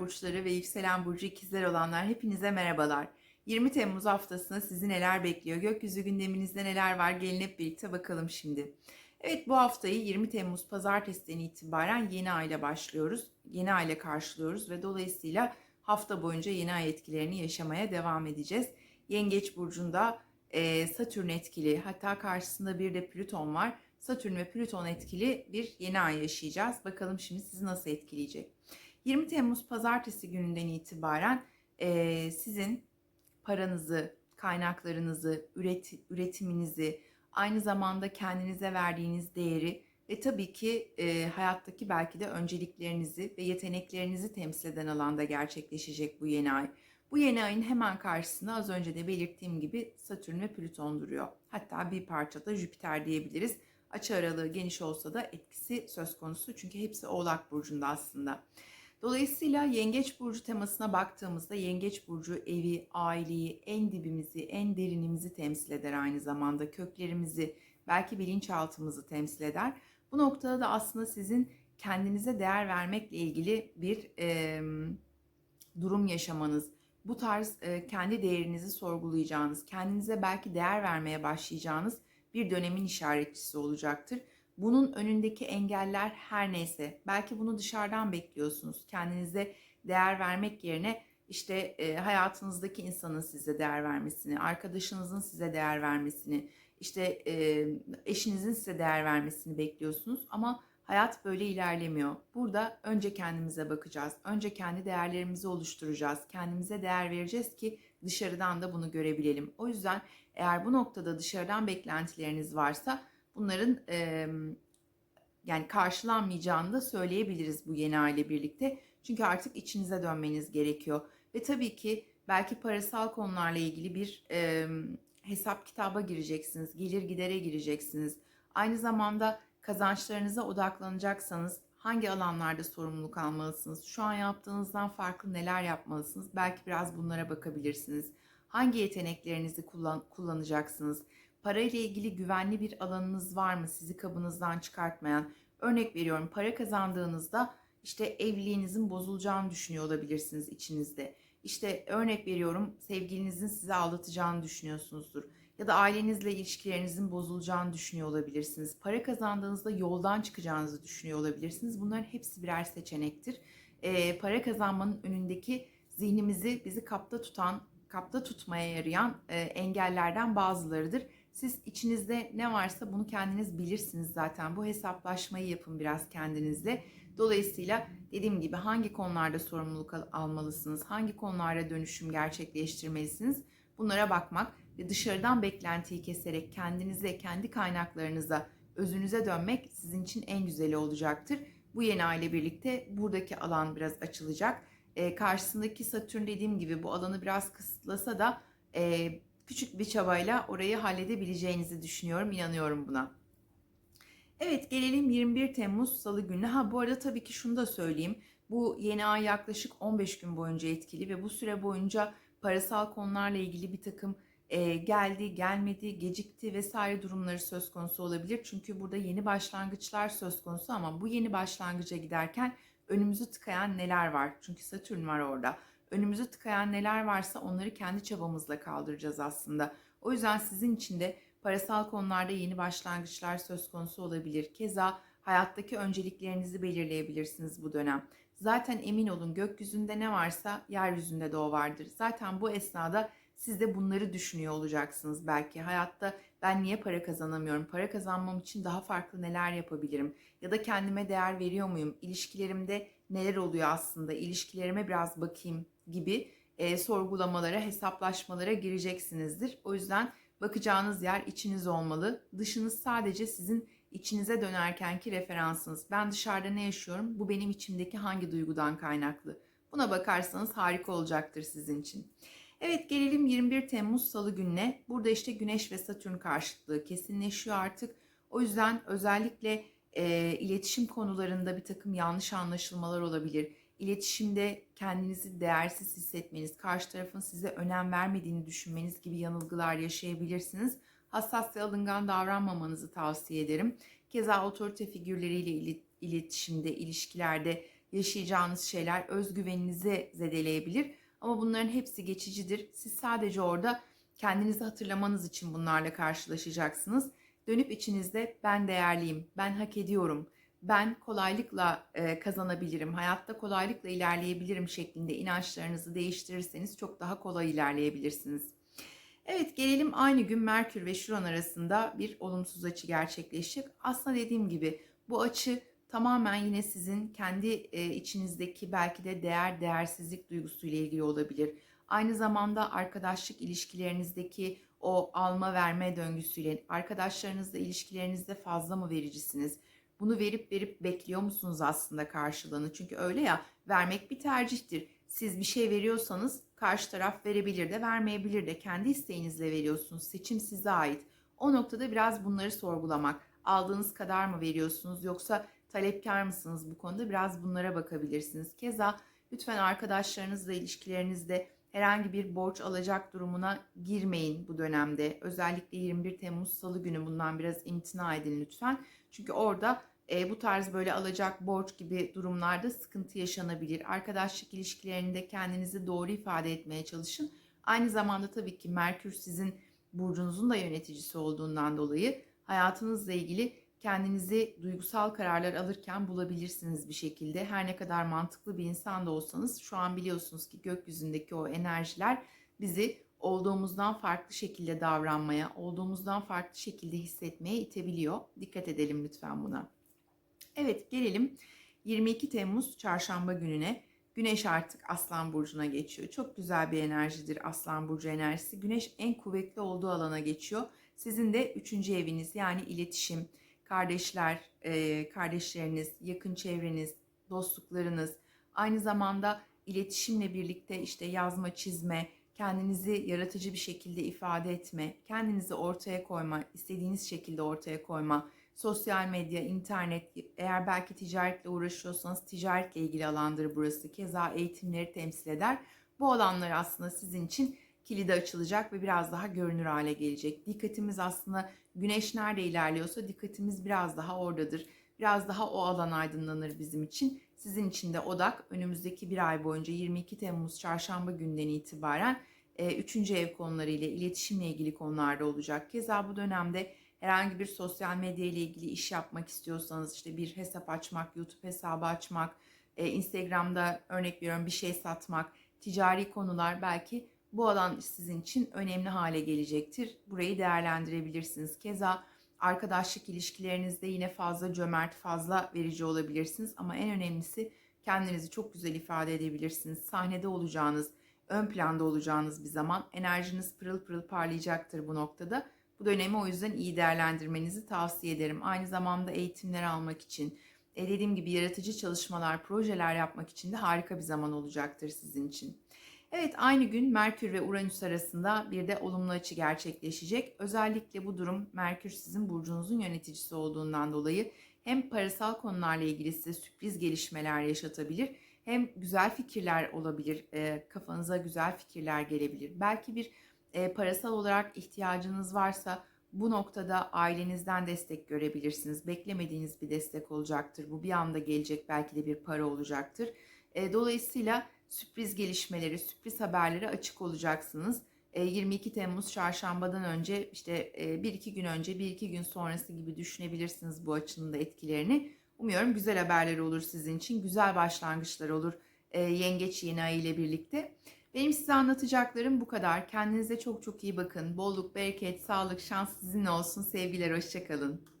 burçları ve yükselen burcu ikizler olanlar hepinize merhabalar. 20 Temmuz haftasında sizi neler bekliyor? Gökyüzü gündeminizde neler var? Gelin hep birlikte bakalım şimdi. Evet bu haftayı 20 Temmuz pazartesiden itibaren yeni ayla başlıyoruz. Yeni ayla karşılıyoruz ve dolayısıyla hafta boyunca yeni ay etkilerini yaşamaya devam edeceğiz. Yengeç burcunda e, Satürn etkili hatta karşısında bir de Plüton var. Satürn ve Plüton etkili bir yeni ay yaşayacağız. Bakalım şimdi sizi nasıl etkileyecek. 20 Temmuz pazartesi gününden itibaren e, sizin paranızı, kaynaklarınızı, üret, üretiminizi, aynı zamanda kendinize verdiğiniz değeri ve tabii ki e, hayattaki belki de önceliklerinizi ve yeteneklerinizi temsil eden alanda gerçekleşecek bu yeni ay. Bu yeni ayın hemen karşısında az önce de belirttiğim gibi Satürn ve Plüton duruyor. Hatta bir parça da Jüpiter diyebiliriz. Açı aralığı geniş olsa da etkisi söz konusu çünkü hepsi Oğlak Burcu'nda aslında. Dolayısıyla Yengeç Burcu temasına baktığımızda Yengeç Burcu evi, aileyi, en dibimizi, en derinimizi temsil eder aynı zamanda. Köklerimizi, belki bilinçaltımızı temsil eder. Bu noktada da aslında sizin kendinize değer vermekle ilgili bir e, durum yaşamanız, bu tarz e, kendi değerinizi sorgulayacağınız, kendinize belki değer vermeye başlayacağınız bir dönemin işaretçisi olacaktır. Bunun önündeki engeller her neyse, belki bunu dışarıdan bekliyorsunuz. Kendinize değer vermek yerine işte e, hayatınızdaki insanın size değer vermesini, arkadaşınızın size değer vermesini, işte e, eşinizin size değer vermesini bekliyorsunuz ama hayat böyle ilerlemiyor. Burada önce kendimize bakacağız. Önce kendi değerlerimizi oluşturacağız. Kendimize değer vereceğiz ki dışarıdan da bunu görebilelim. O yüzden eğer bu noktada dışarıdan beklentileriniz varsa bunların e, yani karşılanmayacağını da söyleyebiliriz bu yeni aile birlikte. Çünkü artık içinize dönmeniz gerekiyor. Ve tabii ki belki parasal konularla ilgili bir e, hesap kitaba gireceksiniz. Gelir gidere gireceksiniz. Aynı zamanda kazançlarınıza odaklanacaksanız hangi alanlarda sorumluluk almalısınız? Şu an yaptığınızdan farklı neler yapmalısınız? Belki biraz bunlara bakabilirsiniz. Hangi yeteneklerinizi kullan, kullanacaksınız? Parayla ilgili güvenli bir alanınız var mı sizi kabınızdan çıkartmayan? Örnek veriyorum para kazandığınızda işte evliliğinizin bozulacağını düşünüyor olabilirsiniz içinizde. İşte örnek veriyorum sevgilinizin sizi aldatacağını düşünüyorsunuzdur. Ya da ailenizle ilişkilerinizin bozulacağını düşünüyor olabilirsiniz. Para kazandığınızda yoldan çıkacağınızı düşünüyor olabilirsiniz. Bunların hepsi birer seçenektir. Ee, para kazanmanın önündeki zihnimizi bizi kapta tutan, kapta tutmaya yarayan e, engellerden bazılarıdır. Siz içinizde ne varsa bunu kendiniz bilirsiniz zaten. Bu hesaplaşmayı yapın biraz kendinizle. Dolayısıyla dediğim gibi hangi konularda sorumluluk almalısınız, hangi konularda dönüşüm gerçekleştirmelisiniz bunlara bakmak ve dışarıdan beklentiyi keserek kendinize, kendi kaynaklarınıza, özünüze dönmek sizin için en güzeli olacaktır. Bu yeni aile birlikte buradaki alan biraz açılacak. E, karşısındaki Satürn dediğim gibi bu alanı biraz kısıtlasa da e, küçük bir çabayla orayı halledebileceğinizi düşünüyorum, inanıyorum buna. Evet gelelim 21 Temmuz Salı gününe. Ha bu arada tabii ki şunu da söyleyeyim. Bu yeni ay yaklaşık 15 gün boyunca etkili ve bu süre boyunca parasal konularla ilgili bir takım e, geldi, gelmedi, gecikti vesaire durumları söz konusu olabilir. Çünkü burada yeni başlangıçlar söz konusu ama bu yeni başlangıca giderken önümüzü tıkayan neler var? Çünkü Satürn var orada. Önümüzü tıkayan neler varsa onları kendi çabamızla kaldıracağız aslında. O yüzden sizin için de parasal konularda yeni başlangıçlar söz konusu olabilir. Keza hayattaki önceliklerinizi belirleyebilirsiniz bu dönem. Zaten emin olun gökyüzünde ne varsa yeryüzünde de o vardır. Zaten bu esnada siz de bunları düşünüyor olacaksınız belki. Hayatta ben niye para kazanamıyorum? Para kazanmam için daha farklı neler yapabilirim? Ya da kendime değer veriyor muyum? İlişkilerimde neler oluyor aslında? İlişkilerime biraz bakayım gibi e, sorgulamalara, hesaplaşmalara gireceksinizdir. O yüzden bakacağınız yer içiniz olmalı. Dışınız sadece sizin içinize dönerkenki referansınız. Ben dışarıda ne yaşıyorum? Bu benim içimdeki hangi duygudan kaynaklı? Buna bakarsanız harika olacaktır sizin için. Evet gelelim 21 Temmuz Salı gününe. Burada işte Güneş ve Satürn karşıtlığı kesinleşiyor artık. O yüzden özellikle e, iletişim konularında bir takım yanlış anlaşılmalar olabilir. İletişimde kendinizi değersiz hissetmeniz, karşı tarafın size önem vermediğini düşünmeniz gibi yanılgılar yaşayabilirsiniz. Hassas ve alıngan davranmamanızı tavsiye ederim. Keza otorite figürleriyle iletişimde, ilişkilerde yaşayacağınız şeyler özgüveninizi zedeleyebilir. Ama bunların hepsi geçicidir. Siz sadece orada kendinizi hatırlamanız için bunlarla karşılaşacaksınız. Dönüp içinizde ben değerliyim, ben hak ediyorum, ben kolaylıkla e, kazanabilirim, hayatta kolaylıkla ilerleyebilirim şeklinde inançlarınızı değiştirirseniz çok daha kolay ilerleyebilirsiniz. Evet gelelim aynı gün Merkür ve Şuran arasında bir olumsuz açı gerçekleşecek. Aslında dediğim gibi bu açı tamamen yine sizin kendi içinizdeki belki de değer değersizlik duygusuyla ilgili olabilir. Aynı zamanda arkadaşlık ilişkilerinizdeki o alma verme döngüsüyle arkadaşlarınızla ilişkilerinizde fazla mı vericisiniz? Bunu verip verip bekliyor musunuz aslında karşılığını? Çünkü öyle ya vermek bir tercihtir. Siz bir şey veriyorsanız karşı taraf verebilir de vermeyebilir de kendi isteğinizle veriyorsunuz. Seçim size ait. O noktada biraz bunları sorgulamak. Aldığınız kadar mı veriyorsunuz yoksa talepkar mısınız bu konuda? Biraz bunlara bakabilirsiniz. Keza lütfen arkadaşlarınızla ilişkilerinizde herhangi bir borç alacak durumuna girmeyin bu dönemde. Özellikle 21 Temmuz Salı günü bundan biraz imtina edin lütfen. Çünkü orada e, bu tarz böyle alacak borç gibi durumlarda sıkıntı yaşanabilir. Arkadaşlık ilişkilerinde kendinizi doğru ifade etmeye çalışın. Aynı zamanda tabii ki Merkür sizin burcunuzun da yöneticisi olduğundan dolayı hayatınızla ilgili kendinizi duygusal kararlar alırken bulabilirsiniz bir şekilde. Her ne kadar mantıklı bir insan da olsanız şu an biliyorsunuz ki gökyüzündeki o enerjiler bizi olduğumuzdan farklı şekilde davranmaya, olduğumuzdan farklı şekilde hissetmeye itebiliyor. Dikkat edelim lütfen buna. Evet gelelim 22 Temmuz çarşamba gününe. Güneş artık Aslan Burcu'na geçiyor. Çok güzel bir enerjidir Aslan Burcu enerjisi. Güneş en kuvvetli olduğu alana geçiyor. Sizin de üçüncü eviniz yani iletişim, kardeşler, e, kardeşleriniz, yakın çevreniz, dostluklarınız, aynı zamanda iletişimle birlikte işte yazma, çizme, kendinizi yaratıcı bir şekilde ifade etme, kendinizi ortaya koyma, istediğiniz şekilde ortaya koyma, sosyal medya, internet, eğer belki ticaretle uğraşıyorsanız ticaretle ilgili alandır burası. Keza eğitimleri temsil eder. Bu alanlar aslında sizin için kilidi açılacak ve biraz daha görünür hale gelecek. Dikkatimiz aslında güneş nerede ilerliyorsa dikkatimiz biraz daha oradadır. Biraz daha o alan aydınlanır bizim için. Sizin için de odak önümüzdeki bir ay boyunca 22 Temmuz çarşamba günden itibaren 3. ev konularıyla, iletişimle ilgili konularda olacak. Keza bu dönemde herhangi bir sosyal medya ile ilgili iş yapmak istiyorsanız işte bir hesap açmak, YouTube hesabı açmak, Instagram'da örnek veriyorum bir şey satmak, ticari konular belki bu alan sizin için önemli hale gelecektir. Burayı değerlendirebilirsiniz. Keza arkadaşlık ilişkilerinizde yine fazla cömert, fazla verici olabilirsiniz ama en önemlisi kendinizi çok güzel ifade edebilirsiniz. Sahnede olacağınız, ön planda olacağınız bir zaman enerjiniz pırıl pırıl parlayacaktır bu noktada. Bu dönemi o yüzden iyi değerlendirmenizi tavsiye ederim. Aynı zamanda eğitimler almak için, e dediğim gibi yaratıcı çalışmalar, projeler yapmak için de harika bir zaman olacaktır sizin için. Evet aynı gün Merkür ve Uranüs arasında bir de olumlu açı gerçekleşecek. Özellikle bu durum Merkür sizin burcunuzun yöneticisi olduğundan dolayı hem parasal konularla ilgili size sürpriz gelişmeler yaşatabilir hem güzel fikirler olabilir, e, kafanıza güzel fikirler gelebilir. Belki bir e, parasal olarak ihtiyacınız varsa bu noktada ailenizden destek görebilirsiniz. Beklemediğiniz bir destek olacaktır. Bu bir anda gelecek belki de bir para olacaktır. E, dolayısıyla sürpriz gelişmeleri, sürpriz haberlere açık olacaksınız. 22 Temmuz çarşambadan önce işte 1-2 gün önce 1-2 gün sonrası gibi düşünebilirsiniz bu açının da etkilerini. Umuyorum güzel haberler olur sizin için. Güzel başlangıçlar olur yengeç yeni ay ile birlikte. Benim size anlatacaklarım bu kadar. Kendinize çok çok iyi bakın. Bolluk, bereket, sağlık, şans sizinle olsun. Sevgiler, hoşçakalın.